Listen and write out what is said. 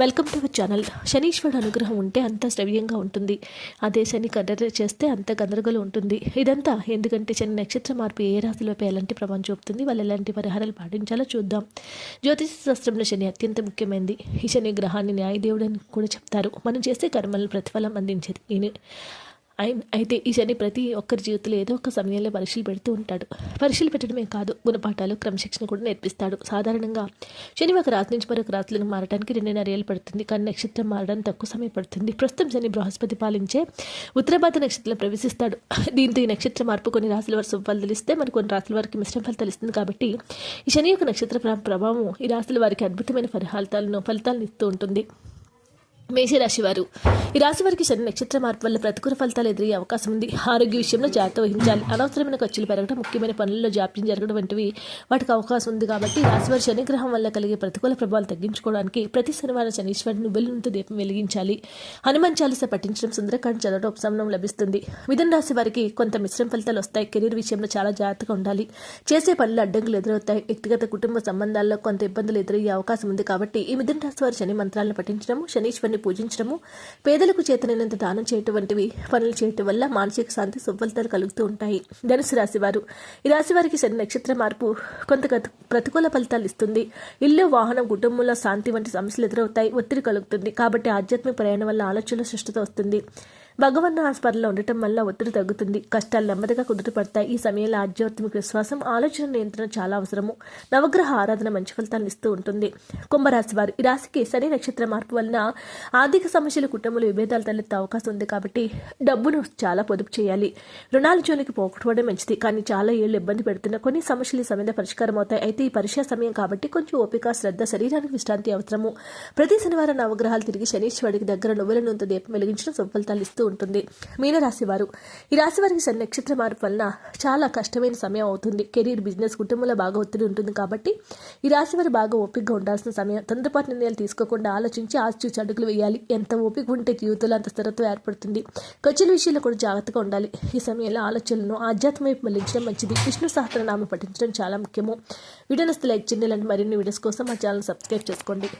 Welcome to our channel శనీశ్వరుడు అనుగ్రహం ఉంటే అంత శ్రవ్యంగా ఉంటుంది. అదే శని కర్ర చేస్తే అంత గందరగోళం ఉంటుంది. ఇదంతా ఎందుకంటే శని నక్షత్ర మార్పు ఏ రాశిలోపై ఎలాంటి ప్రభావం చూపుతుంది? వాళ్ళు ఎలాంటి పరిహారాలు పాటించాలో చూద్దాం. జ్యోతిష శాస్త్రంలో శని అత్యంత ముఖ్యమైనది. ఈ శని గ్రహాన్ని న్యాయదేవుడు అని కూడా చెప్తారు. మనం చేసే కర్మలను ప్రతిఫలం అందించేది ఈయన. అయితే ఈ శని ప్రతి ఒక్కరి జీవితంలో ఏదో ఒక సమయంలో పరీక్షలు పెడుతూ ఉంటాడు. పరీక్షలు పెట్టడమే కాదు గుణపాఠాలు క్రమశిక్షణ కూడా నేర్పిస్తాడు. సాధారణంగా శని ఒక రాత్రి నుంచి మరొక రాత్రులను మారడానికి రెండున్నర ఏళ్ళు పడుతుంది. కానీ నక్షత్రం మారడానికి తక్కువ సమయం పడుతుంది. ప్రస్తుతం శని బృహస్పతి పాలించే ఉత్తరభాత నక్షత్రంలో ప్రవేశిస్తాడు. దీంతో ఈ నక్షత్ర మార్పు కొన్ని రాశుల వారు శుభ ఫలితాలు ఇస్తే మరి కొన్ని రాశుల వారికి మిశ్రమ ఫలితాలు ఇస్తుంది కాబట్టి ఈ శని యొక్క నక్షత్ర ప్రభావం ఈ రాశుల వారికి అద్భుతమైన ఫలితాలను ఫలితాలను ఇస్తూ ఉంటుంది. మేషరాశి వారు ఈ రాశి వారికి శని నక్షత్ర మార్పు వల్ల ప్రతికూల ఫలితాలు ఎదురయ్యే అవకాశం ఉంది. ఆరోగ్య విషయంలో జాగ్రత్త వహించాలి. అనవసరమైన ఖర్చులు పెరగడం ముఖ్యమైన పనుల్లో జాప్యం జరగడం వంటివి వాటికి అవకాశం ఉంది కాబట్టి రాశివారి శనిగ్రహం వల్ల కలిగే ప్రతికూల ప్రభావాలు తగ్గించుకోవడానికి ప్రతి శనివారం శనీశ్వరుని నువ్వెలంతో దీపం వెలిగించాలి. హనుమాన్ చాలీస పఠించడం సుందరకాండ చదవడం ఉపశమనం లభిస్తుంది. మిథున రాశి వారికి కొంత మిశ్రమ ఫలితాలు వస్తాయి. కెరీర్ విషయంలో చాలా జాగ్రత్తగా ఉండాలి. చేసే పనులు అడ్డంకులు ఎదురవుతాయి. వ్యక్తిగత కుటుంబ సంబంధాల్లో కొంత ఇబ్బందులు ఎదురయ్యే అవకాశం ఉంది కాబట్టి ఈ మిథున రాశి వారి శని మంత్రాలను పఠించడం శనీశ్వరుని పూజించడము. పేదలకు చేతనైనంత దానం చేయటం వంటివి పనులు చేయటం వల్ల మానసిక శాంతి సువ్వలతలు కలుగుతూ ఉంటాయి. ధనుసు రాశివారు. ఈ రాశి వారికి శని నక్షత్ర మార్పు కొంత ప్రతికూల ఫలితాలు ఇస్తుంది. ఇల్లు వాహనం కుటుంబంలో శాంతి వంటి సమస్యలు ఎదురవుతాయి. ఒత్తిడి కలుగుతుంది. కాబట్టి ఆధ్యాత్మిక ప్రయాణం వల్ల ఆలోచనలు సృష్టిత వస్తుంది. భగవన్ ఆస్పదలో ఉండటం వల్ల ఒత్తిడి తగ్గుతుంది. కష్టాలు నెమ్మదిగా కుదుటపడతాయి ఈ సమయంలో ఆధ్యాత్మిక విశ్వాసం ఆలోచన నియంత్రణ చాలా అవసరము. నవగ్రహ ఆరాధన మంచి ఫలితాలను ఇస్తూ ఉంటుంది. కుంభరాశి వారు ఈ రాశికి శని నక్షత్ర మార్పు వలన ఆర్థిక సమస్యలు కుటుంబంలో విభేదాలు తలెత్తే అవకాశం ఉంది కాబట్టి డబ్బును చాలా పొదుపు చేయాలి. రుణాల జోలికి పోకపోవడం మంచిది. కానీ చాలా ఏళ్ళు ఇబ్బంది పెడుతున్న కొన్ని సమస్యలు ఈ సమయంలో పరిష్కారం అవుతాయి. అయితే ఈ పరీక్ష సమయం కాబట్టి కొంచెం ఓపిక శ్రద్ధ శరీరానికి విశ్రాంతి అవసరము. ప్రతి శనివారం నవగ్రహాలు తిరిగి శనీశ్వరుడికి దగ్గర నువ్వుల నూనెతో దీపం వెలిగించడం సుఫలితాలు ఇస్తూ ఉంటుంది. మీనరాశి వారు ఈ రాశి వారికి శని నక్షత్ర మార్పు వలన చాలా కష్టమైన సమయం అవుతుంది. కెరీర్ బిజినెస్ కుటుంబంలో బాగా ఒత్తిడి ఉంటుంది కాబట్టి ఈ రాశి వారు బాగా ఓపికగా ఉండాల్సిన సమయం. తొందరపాటు నిర్ణయాలు తీసుకోకుండా ఆలోచించి ఆచిచూచి అడుగులు వేయాలి. ఎంత ఓపిక ఉంటే జీవితంలో అంత స్థిరత్వం ఏర్పడుతుంది. ఖర్చుల విషయంలో కూడా జాగ్రత్తగా ఉండాలి. ఈ సమయంలో ఆలోచనలను ఆధ్యాత్మ వైపు మళ్ళించడం మంచిది. విష్ణు సహస్రనామం పఠించడం చాలా ముఖ్యము. వీడియోని లైక్ చేయండి. ఇలాంటి మరిన్ని వీడియోస్ కోసం మా ఛానల్ సబ్స్క్రైబ్ చేసుకోండి.